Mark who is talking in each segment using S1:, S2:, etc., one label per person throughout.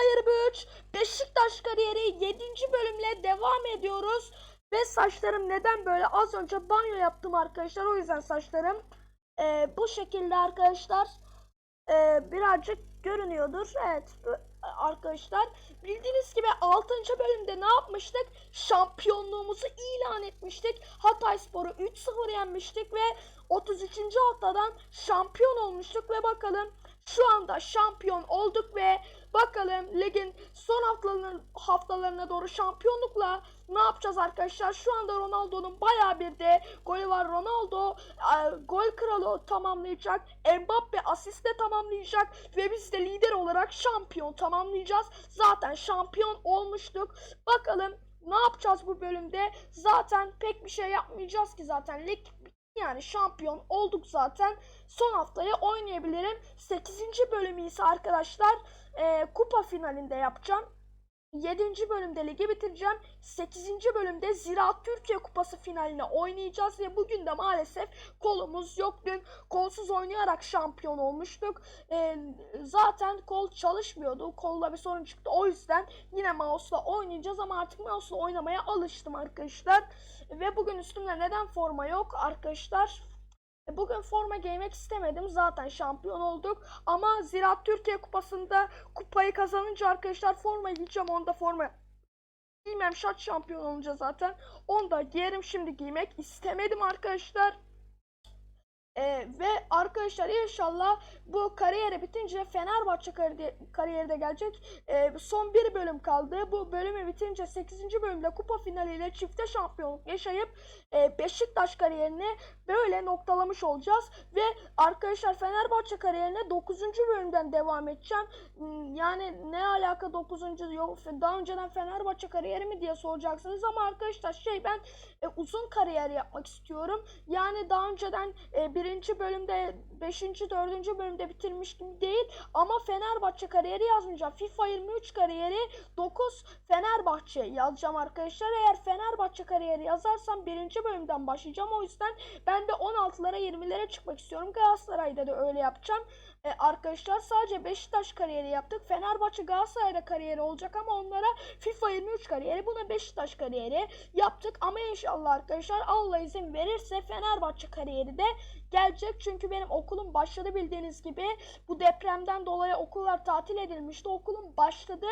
S1: Fire 3 Beşiktaş kariyeri 7. bölümle devam ediyoruz. Ve saçlarım neden böyle? Az önce banyo yaptım arkadaşlar. O yüzden saçlarım e, bu şekilde arkadaşlar. E, birazcık görünüyordur. Evet arkadaşlar. Bildiğiniz gibi 6. bölümde ne yapmıştık? Şampiyonluğumuzu ilan etmiştik. Hatay Spor'u 3-0 yenmiştik ve 33. haftadan şampiyon olmuştuk ve bakalım şu anda şampiyon olduk ve bakalım ligin son haftalarına, haftalarına doğru şampiyonlukla ne yapacağız arkadaşlar? Şu anda Ronaldo'nun bayağı bir de golü var. Ronaldo e, gol kralı tamamlayacak. Mbappe asistle tamamlayacak ve biz de lider olarak şampiyon tamamlayacağız. Zaten şampiyon olmuştuk. Bakalım ne yapacağız bu bölümde? Zaten pek bir şey yapmayacağız ki zaten lig yani şampiyon olduk zaten. Son haftaya oynayabilirim. 8. bölümü ise arkadaşlar e, kupa finalinde yapacağım. 7. bölümde ligi bitireceğim. 8. bölümde Ziraat Türkiye Kupası finaline oynayacağız ve bugün de maalesef kolumuz yok. Dün kolsuz oynayarak şampiyon olmuştuk. Ee, zaten kol çalışmıyordu. Kolla bir sorun çıktı. O yüzden yine mouse'la oynayacağız ama artık mouse'la oynamaya alıştım arkadaşlar. Ve bugün üstümde neden forma yok arkadaşlar? E, Bugün forma giymek istemedim. Zaten şampiyon olduk. Ama Ziraat Türkiye Kupası'nda kupayı kazanınca arkadaşlar forma giyeceğim. Onda forma giymem şart şampiyon olunca zaten. Onu da giyerim şimdi giymek istemedim arkadaşlar. Ee, ve arkadaşlar inşallah bu kariyeri bitince Fenerbahçe kariyeri, kariyeri de gelecek. Ee, son bir bölüm kaldı. Bu bölümü bitince 8. bölümde kupa finaliyle çifte şampiyonluk yaşayıp e, Beşiktaş kariyerini böyle noktalamış olacağız. Ve arkadaşlar Fenerbahçe kariyerine 9. bölümden devam edeceğim. Hmm, Yani ne alaka 9. yok daha önceden Fenerbahçe kariyeri mi diye soracaksınız ama arkadaşlar şey ben e, uzun kariyer yapmak istiyorum. Yani daha önceden e, bölümde, beşinci, dördüncü bölümde bitirmiş gibi değil. Ama Fenerbahçe kariyeri yazmayacağım. FIFA 23 kariyeri 9 Fenerbahçe yazacağım arkadaşlar. Eğer Fenerbahçe kariyeri yazarsam birinci bölümden başlayacağım. O yüzden ben de 16'lara 20'lere çıkmak istiyorum. Galatasaray'da da öyle yapacağım. E, arkadaşlar sadece Beşiktaş kariyeri yaptık. Fenerbahçe Galatasaray'da kariyeri olacak ama onlara FIFA 23 kariyeri buna Beşiktaş kariyeri yaptık. Ama inşallah arkadaşlar Allah izin verirse Fenerbahçe kariyeri de gelecek. Çünkü benim okulum başladı bildiğiniz gibi. Bu depremden dolayı okullar tatil edilmişti. Okulum başladı.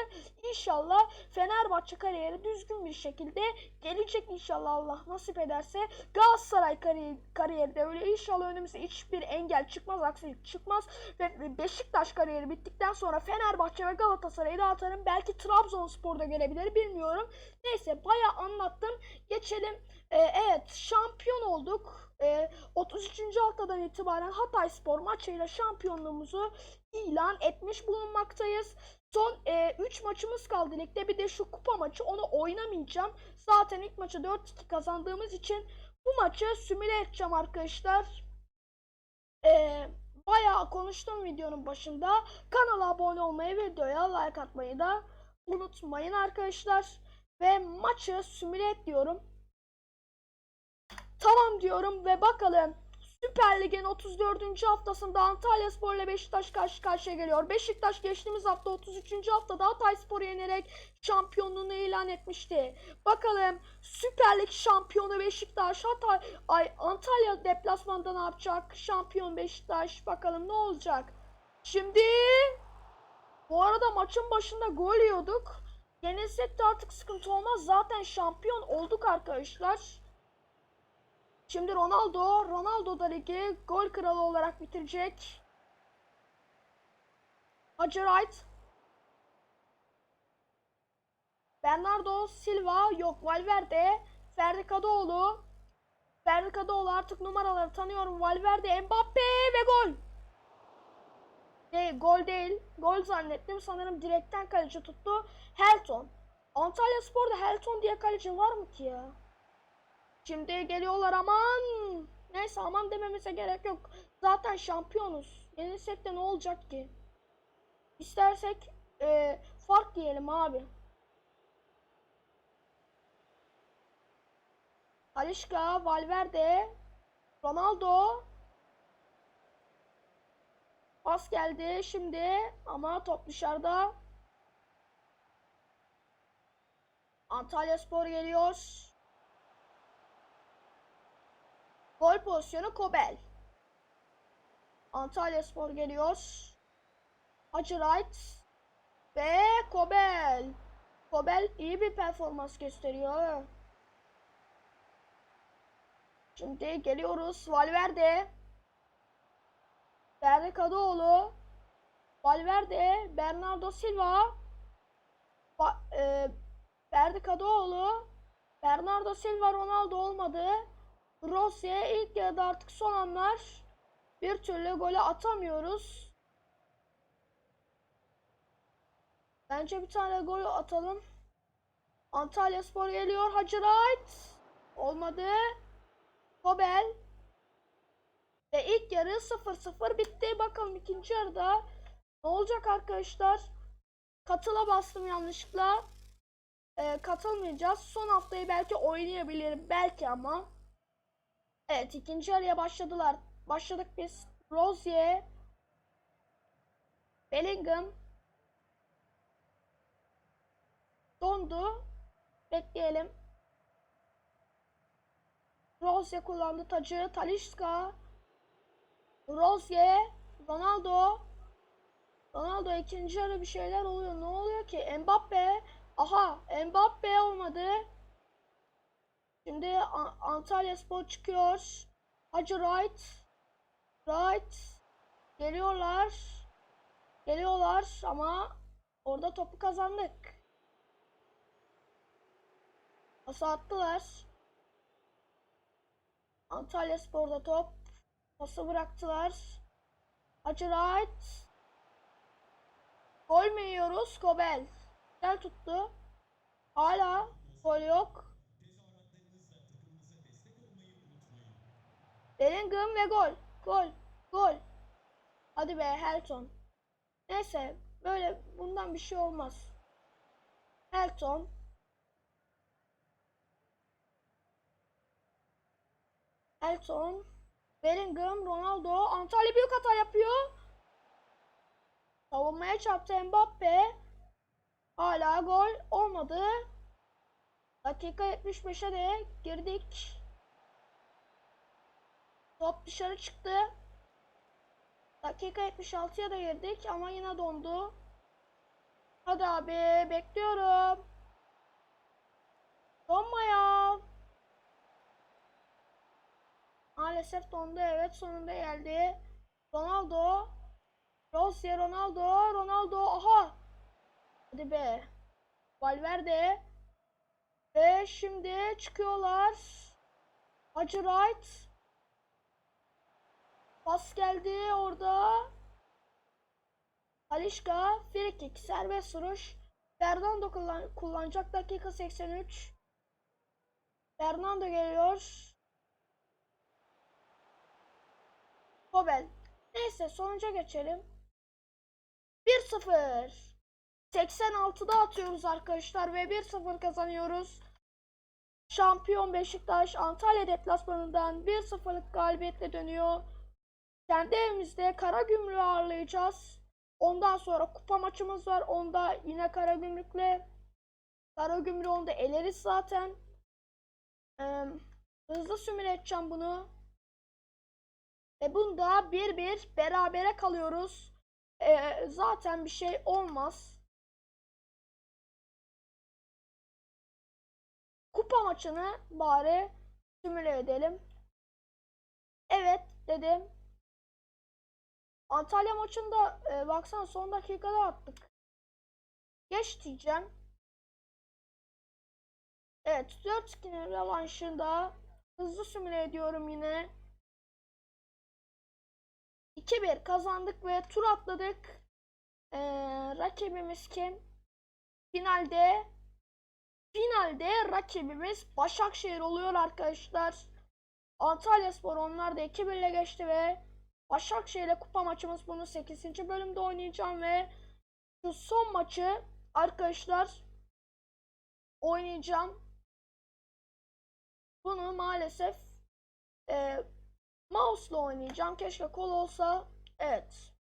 S1: İnşallah Fenerbahçe kariyeri düzgün bir şekilde gelecek inşallah Allah nasip ederse. Galatasaray kari- kariyeri de öyle. İnşallah önümüze hiçbir engel çıkmaz, aksilik çıkmaz. Ve Beşiktaş kariyeri bittikten sonra Fenerbahçe ve Galatasaray'ı da atarım. Belki Trabzonspor'da gelebilir bilmiyorum. Neyse bayağı anlattım. Geçelim. Ee, evet şampiyon olduk. Ee, 33. haftadan itibaren Hatay Spor maçıyla şampiyonluğumuzu ilan etmiş bulunmaktayız. Son 3 maçımız kaldı ligde. Bir de şu kupa maçı onu oynamayacağım. Zaten ilk maçı 4-2 kazandığımız için bu maçı simüle edeceğim arkadaşlar. Ee, bayağı konuştum videonun başında. Kanala abone olmayı, videoya like atmayı da unutmayın arkadaşlar. Ve maçı simüle diyorum. Tamam diyorum ve bakalım. Süper Lig'in 34. haftasında Antalya Spor ile Beşiktaş karşı karşıya geliyor. Beşiktaş geçtiğimiz hafta 33. haftada Hatay Spor'u yenerek şampiyonluğunu ilan etmişti. Bakalım Süper Lig şampiyonu Beşiktaş Hatay ay Antalya deplasmanda ne yapacak? Şampiyon Beşiktaş bakalım ne olacak? Şimdi bu arada maçın başında gol yiyorduk. Yenilsek de artık sıkıntı olmaz. Zaten şampiyon olduk arkadaşlar. Şimdi Ronaldo, Ronaldo da ligi gol kralı olarak bitirecek. Hacı. Bernardo Silva yok Valverde. Ferdi Kadıoğlu. Ferdi Kadıoğlu artık numaraları tanıyorum. Valverde, Mbappe ve gol. Değil, gol değil. Gol zannettim. Sanırım direkten kaleci tuttu. Helton. Antalya Spor'da Helton diye kaleci var mı ki ya? Şimdi geliyorlar aman. Neyse aman dememize gerek yok. Zaten şampiyonuz. Yenilsek de ne olacak ki? İstersek e, fark diyelim abi. Alişka, Valverde, Ronaldo. Pas geldi şimdi ama top dışarıda. Antalya Spor geliyor. Gol pozisyonu Kobel. Antalya Spor geliyor. Hacı Wright ve Kobel. Kobel iyi bir performans gösteriyor. Şimdi geliyoruz Valverde. Ferdi Kadıoğlu. Valverde, Bernardo Silva. Ba e, Ferdi Kadıoğlu. Bernardo Silva, Ronaldo olmadı. Rossi ilk yarıda artık son anlar. Bir türlü golü atamıyoruz. Bence bir tane gol atalım. Antalya Spor geliyor. Hacı Wright. Olmadı. Kobel. Ve ilk yarı 0-0 bitti. Bakalım ikinci yarıda ne olacak arkadaşlar? Katıla bastım yanlışlıkla. Ee, katılmayacağız. Son haftayı belki oynayabilirim. Belki ama. Evet ikinci yarıya başladılar. Başladık biz. Rozier. Bellingham. Dondu. Bekleyelim. Rozier kullandı tacı. Talisca. Rozier. Ronaldo. Ronaldo ikinci yarı bir şeyler oluyor. Ne oluyor ki? Mbappe. Aha Mbappe olmadı. Şimdi Antalya Spor çıkıyor. Hacı Wright. Wright. Geliyorlar. Geliyorlar ama orada topu kazandık. Pası attılar. Antalya Spor'da top. Pası bıraktılar. Hacı Wright. Gol mü yiyoruz? Kobel. Güzel tuttu. Hala gol yok. Bellingham ve gol. Gol. Gol. Hadi be Helton. Neyse böyle bundan bir şey olmaz. Helton. Helton. Bellingham, Ronaldo. Antalya büyük hata yapıyor. Savunmaya çarptı Mbappe. Hala gol olmadı. Dakika 75'e de girdik. Top dışarı çıktı. Dakika 76'ya da girdik ama yine dondu. Hadi abi bekliyorum. Donma ya. Maalesef dondu evet sonunda geldi. Ronaldo. Rossi, Ronaldo, Ronaldo, aha. Hadi be. Valverde. Ve şimdi çıkıyorlar. Hacı Wright. Pas geldi orada. Alişka, frikik, serbest vuruş. Fernando kullan kullanacak dakika 83. Fernando geliyor. Kobel. Neyse sonuca geçelim. 1-0. 86'da atıyoruz arkadaşlar ve 1-0 kazanıyoruz. Şampiyon Beşiktaş Antalya deplasmanından 1-0'lık galibiyetle dönüyor. Kendi evimizde Karagümrük'ü ağırlayacağız. Ondan sonra kupa maçımız var. Onda yine Karagümrük'le. Karagümrük'ü onda eleriz zaten. Ee, hızlı simüle edeceğim bunu. Ve bunda 1-1 berabere kalıyoruz. Ee, zaten bir şey olmaz. Kupa maçını bari simüle edelim. Evet dedim. Antalya maçında e, baksana son dakikada attık. Geç diyeceğim. Evet 4-2'nin revanşında hızlı simüle ediyorum yine. 2-1 kazandık ve tur atladık. Ee, rakibimiz kim? Finalde finalde rakibimiz Başakşehir oluyor arkadaşlar. Antalya Spor onlar da 2-1 ile geçti ve Başakşehir ile kupa maçımız bunu 8. bölümde oynayacağım ve şu son maçı arkadaşlar oynayacağım. Bunu maalesef e, Mouse'la oynayacağım. Keşke kol olsa. Evet.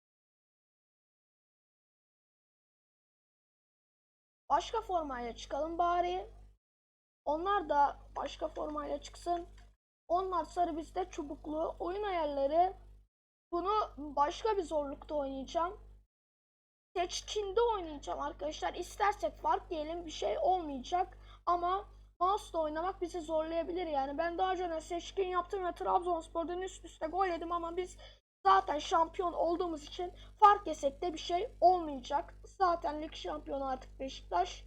S1: Başka formayla çıkalım bari. Onlar da başka formayla çıksın. Onlar sarı bizde çubuklu. Oyun ayarları. Bunu başka bir zorlukta oynayacağım. Seçkinde oynayacağım arkadaşlar. İstersek fark diyelim bir şey olmayacak. Ama mouse'la oynamak bizi zorlayabilir yani. Ben daha önce seçkin yaptım ve Trabzonspor'dan üst üste gol yedim ama biz zaten şampiyon olduğumuz için fark yesek de bir şey olmayacak. Zaten lig şampiyonu artık Beşiktaş.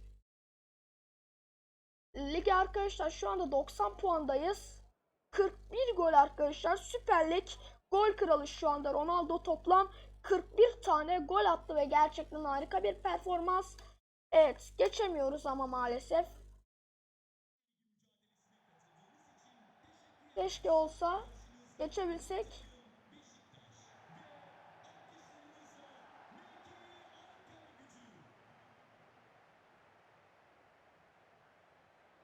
S1: Lig arkadaşlar şu anda 90 puandayız. 41 gol arkadaşlar. Süper Lig gol kralı şu anda Ronaldo toplam 41 tane gol attı ve gerçekten harika bir performans. Evet geçemiyoruz ama maalesef. Keşke olsa geçebilsek.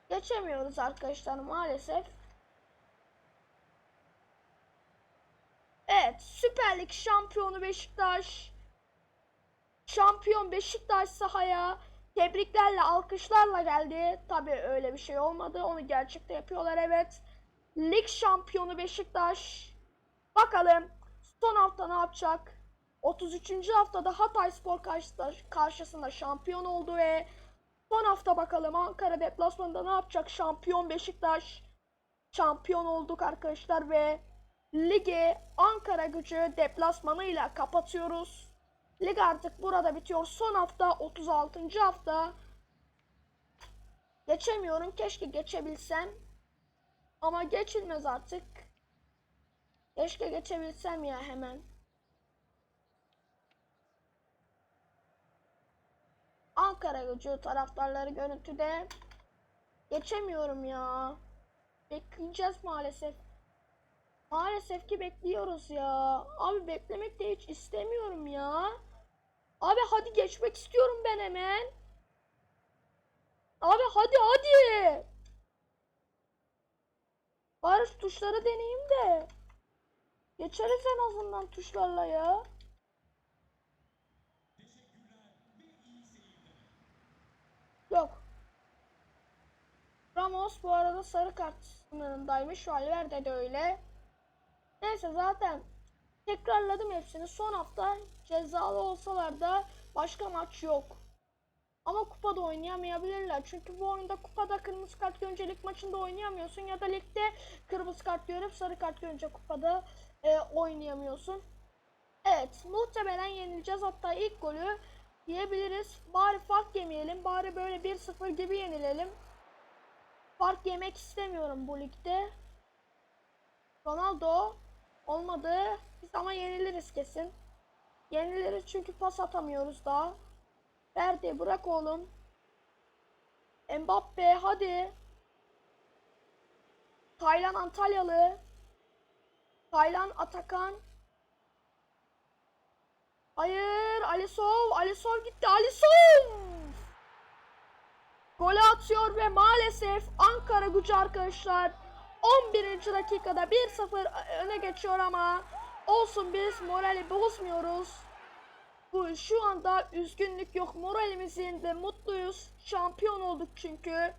S1: Geçemiyoruz arkadaşlar maalesef. Evet Süper Lig şampiyonu Beşiktaş. Şampiyon Beşiktaş sahaya tebriklerle alkışlarla geldi. Tabi öyle bir şey olmadı. Onu gerçekte yapıyorlar evet. Lig şampiyonu Beşiktaş. Bakalım son hafta ne yapacak? 33. haftada Hatay Spor karşısında, şampiyon oldu ve son hafta bakalım Ankara deplasmanında ne yapacak? Şampiyon Beşiktaş. Şampiyon olduk arkadaşlar ve ligi Ankara gücü deplasmanıyla kapatıyoruz. Lig artık burada bitiyor. Son hafta 36. hafta. Geçemiyorum. Keşke geçebilsem. Ama geçilmez artık. Keşke geçebilsem ya hemen. Ankara gücü taraftarları görüntüde. Geçemiyorum ya. Bekleyeceğiz maalesef. Maalesef ki bekliyoruz ya. Abi beklemek de hiç istemiyorum ya. Abi hadi geçmek istiyorum ben hemen. Abi hadi hadi. Bari şu tuşları deneyeyim de. Geçeriz en azından tuşlarla ya. Yok. Ramos bu arada sarı kart sınırındaymış. Valverde de öyle. Neyse zaten tekrarladım hepsini. Son hafta cezalı olsalar da başka maç yok. Ama kupada oynayamayabilirler. Çünkü bu oyunda kupada kırmızı kart görünce lig maçında oynayamıyorsun. Ya da ligde kırmızı kart görüp sarı kart görünce kupada e, oynayamıyorsun. Evet muhtemelen yenileceğiz. Hatta ilk golü yiyebiliriz. Bari fark yemeyelim. Bari böyle 1-0 gibi yenilelim. Fark yemek istemiyorum bu ligde. Ronaldo olmadı. Biz ama yeniliriz kesin. Yeniliriz çünkü pas atamıyoruz daha. Verdi bırak oğlum. Mbappe hadi. Taylan Antalyalı. Taylan Atakan. Hayır Alisov. Alisov gitti. Alisov. Golü atıyor ve maalesef Ankara gücü arkadaşlar 11. dakikada 1-0 öne geçiyor ama olsun biz morali bozmuyoruz. Bu şu anda üzgünlük yok moralimizin de mutluyuz. Şampiyon olduk çünkü.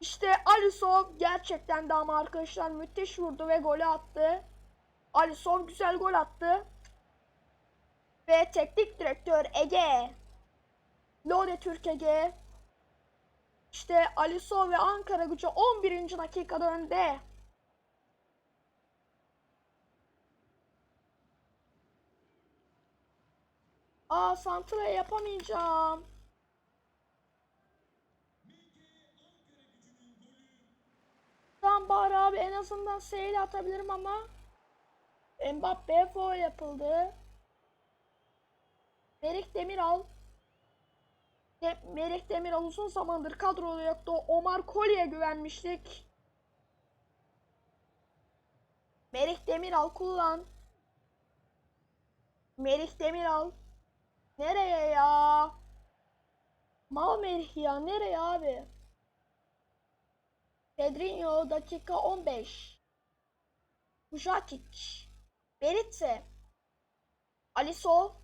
S1: İşte Alisov gerçekten de ama arkadaşlar müthiş vurdu ve golü attı. Alisov güzel gol attı. Ve teknik direktör Ege. Lode Türk Ege. İşte Alisov ve Ankara gücü 11. dakikada önde. Aa santra yapamayacağım. Tamam bari abi en azından seyir atabilirim ama Mbappe foul yapıldı. Merih Demiral de Merih Demiral uzun zamandır kadroda yoktu. Omar Kolye'ye güvenmiştik. Merih Demiral kullan. Merih Demiral. Nereye ya? Mal Merih ya. Nereye abi? Pedrinho dakika 15. Vujakic. Beritse. Alisov.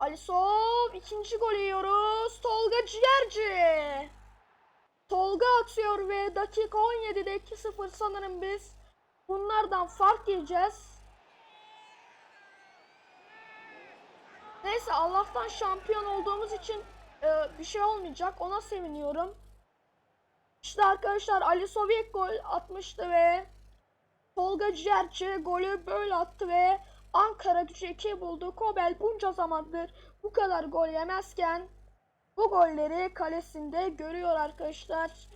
S1: Alisov ikinci golü yiyoruz. Tolga Ciğerci. Tolga atıyor ve dakika 17'de 2-0 sanırım biz bunlardan fark yiyeceğiz. Neyse Allah'tan şampiyon olduğumuz için e, bir şey olmayacak. Ona seviniyorum. İşte arkadaşlar Ali Sovyet gol atmıştı ve Tolga Ciğerçi golü böyle attı ve Ankara gücü 2 buldu. Kobel bunca zamandır bu kadar gol yemezken bu golleri kalesinde görüyor arkadaşlar.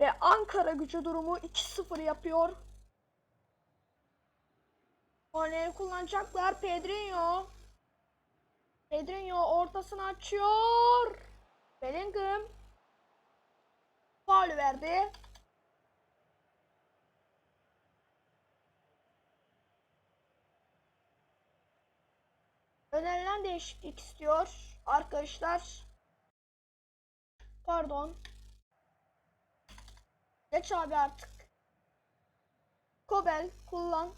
S1: Ve Ankara gücü durumu 2-0 yapıyor. Korneri kullanacaklar. Pedrinho. Pedrinho ortasını açıyor. Bellingham. Faul verdi. Önerilen değişiklik istiyor arkadaşlar. Pardon. Geç abi artık. Kobel kullan.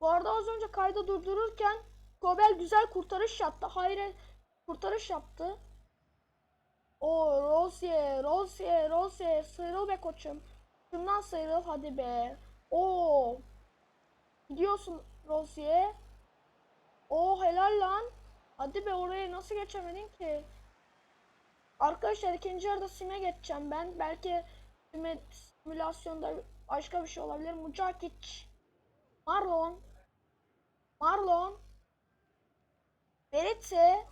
S1: Bu arada az önce kaydı durdururken Kobel güzel kurtarış yaptı. Hayır kurtarış yaptı. O Rosier, Rosier, Rosier sıyrıl be koçum. Şundan sıyrıl hadi be. Oo. Gidiyorsun Rosier. Oo helal lan. Hadi be oraya nasıl geçemedin ki? Arkadaşlar ikinci yarıda sime geçeceğim ben. Belki sime, simülasyonda başka bir şey olabilir. Mucakic. Marlon. Marlon. Beritse.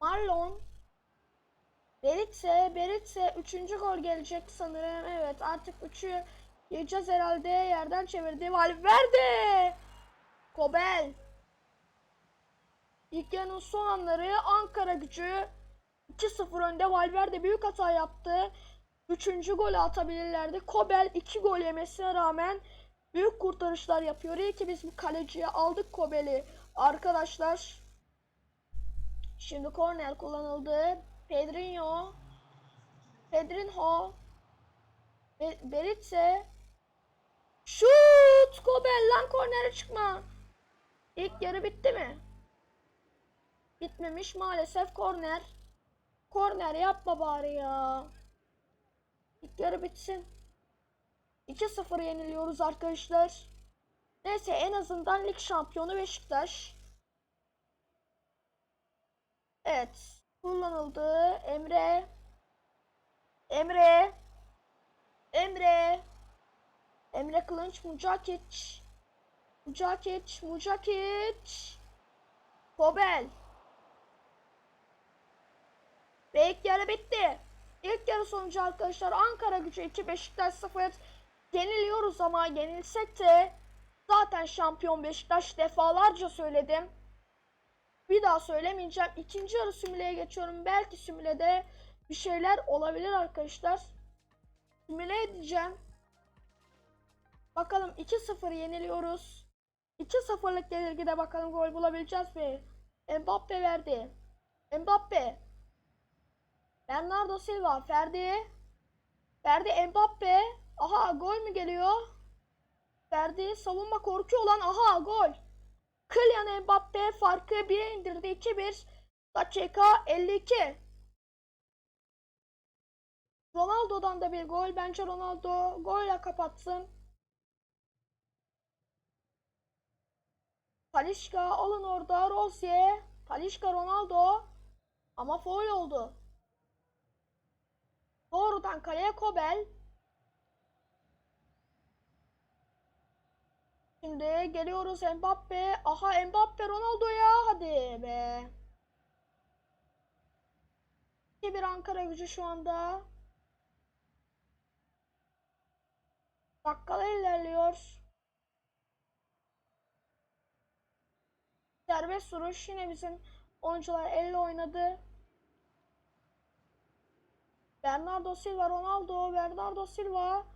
S1: Marlon. Beritse. Beritse. Üçüncü gol gelecek sanırım. Evet artık üçü yiyeceğiz herhalde. Yerden çevirdi. Valverde. Kobel. İlk yarının son anları Ankara gücü 2-0 önde Valverde büyük hata yaptı. Üçüncü golü atabilirlerdi. Kobel 2 gol yemesine rağmen büyük kurtarışlar yapıyor. İyi ki biz bu kaleciye aldık Kobel'i. Arkadaşlar şimdi korner kullanıldı. Pedrinho Pedrinho Be Beritse Şut! Kobel lan kornere çıkma. İlk yarı bitti mi? Bitmemiş maalesef korner. Korner yapma bari ya. İlk yarı bitsin. 2-0 yeniliyoruz arkadaşlar. Neyse en azından lig şampiyonu Beşiktaş. Evet. Kullanıldı. Emre. Emre. Emre. Emre Kılınç Mucakic. Mucakic. Mucakic. Kobel. Ve ilk yarı bitti. İlk yarı sonucu arkadaşlar Ankara gücü 2 Beşiktaş 0 yeniliyoruz ama yenilsek de zaten şampiyon Beşiktaş defalarca söyledim. Bir daha söylemeyeceğim. İkinci yarı simüleye geçiyorum. Belki simülede bir şeyler olabilir arkadaşlar. Simüle edeceğim. Bakalım 2-0 yeniliyoruz. 2-0'lık yenilgide bakalım gol bulabileceğiz mi? Mbappe verdi. Mbappe. Bernardo Silva, Ferdi. Ferdi Mbappe. Aha gol mü geliyor? Ferdi savunma korkuyor lan. Aha gol. Kylian Mbappe farkı 1'e indirdi. 2-1. Dakika 52. Ronaldo'dan da bir gol. Bence Ronaldo golle kapatsın. Talişka alın orada. Rosier. Talişka Ronaldo. Ama foul oldu. Doğrudan kaleye Kobel. Şimdi geliyoruz Mbappe. Aha Mbappe Ronaldo'ya hadi be. 2-1 Ankara gücü şu anda. Dakikalar ilerliyor. Serbest vuruş yine bizim oyuncular elle oynadı. Bernardo Silva, Ronaldo, Bernardo Silva.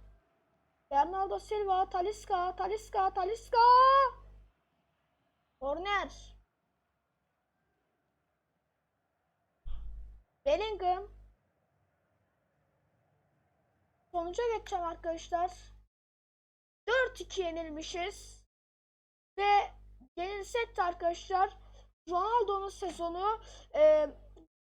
S1: Bernardo Silva, Talisca, Talisca, Talisca. Korner. Bellingham. Sonuca geçeceğim arkadaşlar. 4-2 yenilmişiz. Ve yenilsek de arkadaşlar Ronaldo'nun sezonu e,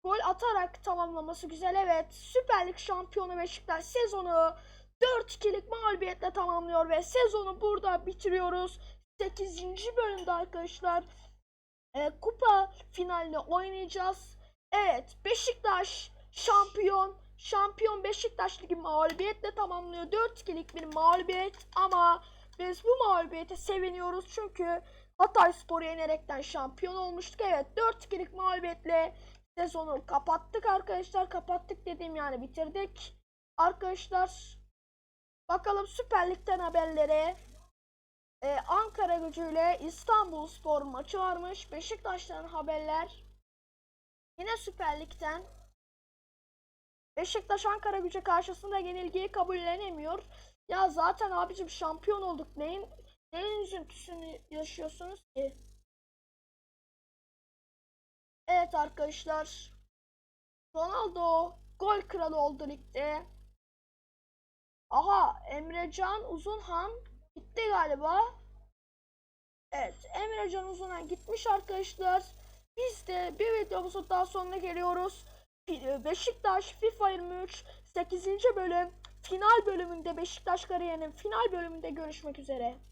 S1: gol atarak tamamlaması güzel. Evet Süper Lig şampiyonu Beşiktaş sezonu 4-2'lik mağlubiyetle tamamlıyor ve sezonu burada bitiriyoruz. 8. bölümde arkadaşlar e, kupa finalini oynayacağız. Evet Beşiktaş şampiyon. Şampiyon Beşiktaş Ligi mağlubiyetle tamamlıyor. 4-2'lik bir mağlubiyet ama biz bu mağlubiyete seviniyoruz çünkü Hatay Spor'u yenerekten şampiyon olmuştuk. Evet 4-2'lik mağlubiyetle sezonu kapattık arkadaşlar. Kapattık dediğim yani bitirdik. Arkadaşlar bakalım Süper Lig'den haberlere. Ee, Ankara gücüyle İstanbul Spor maçı varmış. Beşiktaş'tan haberler. Yine Süper Lig'den. Beşiktaş Ankara gücü karşısında yenilgiyi kabullenemiyor. Ya zaten abicim şampiyon olduk. Neyin neyin üzüntüsünü yaşıyorsunuz ki? Evet arkadaşlar. Ronaldo gol kralı oldu ligde. Aha Emrecan Uzunhan gitti galiba. Evet Emrecan Uzunhan gitmiş arkadaşlar. Biz de bir videomuzun daha sonuna geliyoruz. Beşiktaş FIFA 23 8. bölüm final bölümünde Beşiktaş kariyerinin final bölümünde görüşmek üzere.